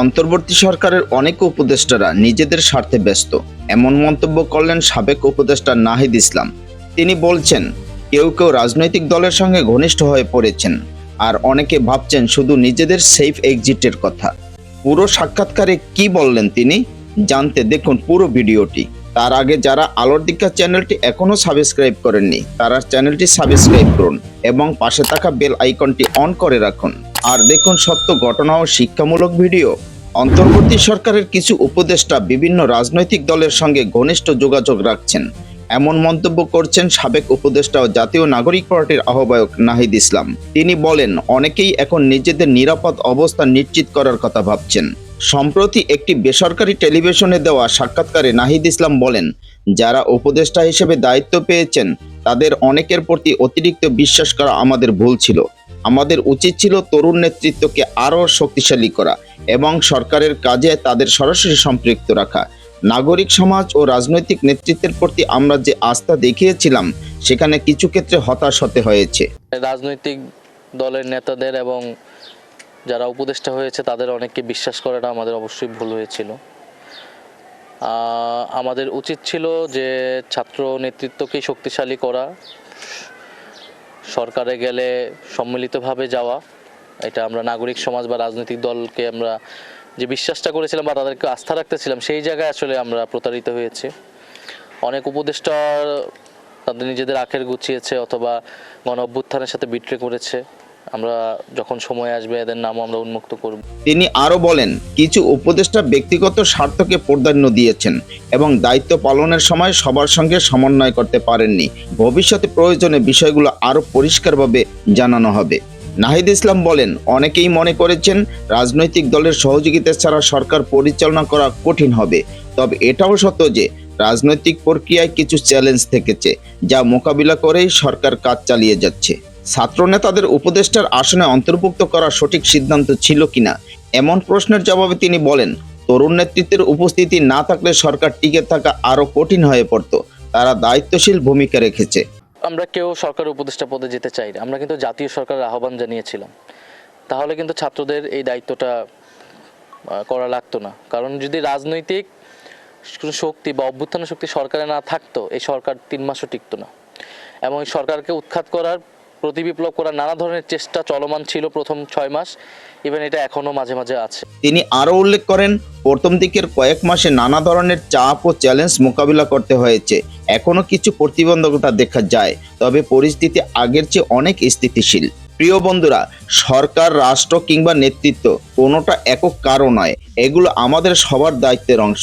অন্তর্বর্তী সরকারের অনেক উপদেষ্টারা নিজেদের স্বার্থে ব্যস্ত। এমন মন্তব্য করলেন সাবেক উপদেষ্টা নাহিদ ইসলাম। তিনি বলছেন, কেউ কেউ রাজনৈতিক দলের সঙ্গে ঘনিষ্ঠ হয়ে পড়েছেন, আর অনেকে ভাবছেন শুধু নিজেদের সেফ এক্সিটের কথা। পুরো সাক্ষাৎকারে কি বললেন তিনি? জানতে দেখুন পুরো ভিডিওটি। তার আগে যারা আলোর দিকা চ্যানেলটি এখনও সাবস্ক্রাইব করেননি, তারা চ্যানেলটি সাবস্ক্রাইব করুন এবং পাশে থাকা বেল আইকনটি অন করে রাখুন। আর দেখুন সত্য ঘটনা ও শিক্ষামূলক ভিডিও। অন্তর্বর্তী সরকারের কিছু উপদেষ্টা বিভিন্ন রাজনৈতিক দলের সঙ্গে ঘনিষ্ঠ যোগাযোগ রাখছেন। এমন মন্তব্য করছেন সাবেক উপদেষ্টা ও জাতীয় নাগরিক পার্টির আহ্বায়ক নাহিদ ইসলাম। তিনি বলেন, অনেকেই এখন নিজেদের নিরাপদ অবস্থা নিশ্চিত করার কথা ভাবছেন। সম্প্রতি একটি বেসরকারি টেলিভিশনে দেওয়া সাক্ষাৎকারে নাহিদ ইসলাম বলেন, যারা উপদেষ্টা হিসেবে দায়িত্ব পেয়েছেন, তাদের অনেকের প্রতি অতিরিক্ত বিশ্বাস করা আমাদের ভুল ছিল। আমাদের উচিত ছিল তরুণ নেতৃত্বকে আরও শক্তিশালী করা এবং সরকারের কাজে তাদের সরাসরি সম্পৃক্ত রাখা। নাগরিক সমাজ ও রাজনৈতিক নেতৃত্বের প্রতি আমরা যে আস্থা দেখিয়েছিলাম, সেখানে কিছু ক্ষেত্রে হতাশ হতে হয়েছে। রাজনৈতিক দলের নেতাদের এবং যারা উপদেষ্টা হয়েছে, তাদের অনেককে বিশ্বাস করাটা আমাদের অবশ্যই ভুল হয়েছিল। আমাদের উচিত ছিল যে ছাত্র নেতৃত্বকে শক্তিশালী করা। সরকারে গেলে সম্মিলিতভাবে যাওয়া, এটা আমরা নাগরিক সমাজ বা রাজনৈতিক দলকে আমরা যে বিশ্বাসটা করেছিলাম বা তাদেরকে আস্থা রাখতেছিলাম, সেই জায়গায় আসলে আমরা প্রতারিত হয়েছে। অনেক উপদেষ্টা তাদের নিজেদের আখের গুছিয়েছে অথবা গণ অভ্যুত্থানের সাথে বিট্রে করেছে। আমরা যখন সময় আসবে এদের নামও আমরা উন্মুক্ত করব। তিনি আরও বলেন, কিছু উপদেষ্টা ব্যক্তিগত স্বার্থকে প্রাধান্য দিয়েছেন এবং দায়িত্ব পালনের সময় সবার সঙ্গে সমন্বয় করতে পারেননি। ভবিষ্যতে প্রয়োজনে বিষয়গুলো আরও পরিষ্কারভাবে জানানো হবে। নাহিদ ইসলাম বলেন, অনেকেই মনে করেছেন রাজনৈতিক দলের সহযোগিতা ছাড়া সরকার পরিচালনা করা কঠিন হবে। তবে এটাও সত্য যে, রাজনৈতিক প্রক্রিয়ায় কিছু চ্যালেঞ্জ থেকেছে, যা মোকাবিলা করেই সরকার কাজ চালিয়ে যাচ্ছে। ছাত্র নেতাদের উপদেষ্টার আসনে অন্তর্ভুক্ত করা সঠিক সিদ্ধান্ত ছিল কিনা? এমন প্রশ্নের জবাবে তিনি বলেন, তরুণ নেতৃত্বের উপস্থিতি না থাকলে সরকার টিকে থাকা আরও কঠিন হয়ে পড়ত। তারা দায়িত্বশীল ভূমিকা রেখেছে। আমরা কেউ সরকার উপদেষ্টা পদে যেতে চাই না। আমরা কিন্তু জাতীয় সরকারের আহ্বান জানিয়েছিলাম। তাহলে কিন্তু ছাত্রদের এই দায়িত্বটা করা লাগতো না। কারণ যদি রাজনৈতিক শক্তি বা অভ্যুত্থানের শক্তি সরকারে না থাকতো, এই সরকার তিন মাসও টিকতো না। এবং সরকারকে উৎখাত করার প্রতিবিপ্লব করার নানা ধরনের চেষ্টা চলমান ছিল প্রথম ছয় মাস। ইভেন এটা এখনও মাঝে মাঝে আছে। তিনি আরও উল্লেখ করেন, প্রথম দিকের কয়েক মাসে নানা ধরনের চাপ ও চ্যালেঞ্জ মোকাবিলা করতে হয়েছে। এখনও কিছু প্রতিবন্ধকতা দেখা যায়, তবে পরিস্থিতি আগের চেয়ে অনেক স্থিতিশীল। প্রিয় বন্ধুরা, সরকার, রাষ্ট্র কিংবা নেতৃত্ব কোনোটা একক কারও নয়, এগুলো আমাদের সবার দায়িত্বের অংশ।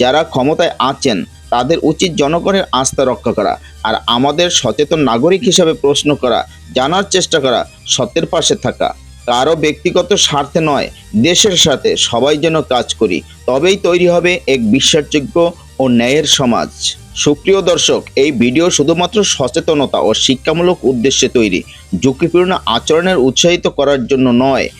যারা ক্ষমতায় আছেন তাদের উচিত জনগণের আস্থা রক্ষা করা আর আমাদের সচেতন নাগরিক হিসাবে প্রশ্ন করা, জানার চেষ্টা করা, সত্যের পাশে থাকা। কারও ব্যক্তিগত স্বার্থে নয়, দেশের সাথে সবাই যেন কাজ করি, তবেই তৈরি হবে এক বিশ্বাসযোগ্য ও ন্যায়ের সমাজ। সুপ্রিয় দর্শক, এই ভিডিও শুধুমাত্র সচেতনতা ও শিক্ষামূলক উদ্দেশ্যে তৈরি, ঝুঁকিপূর্ণ আচরণের উৎসাহিত করার জন্য নয়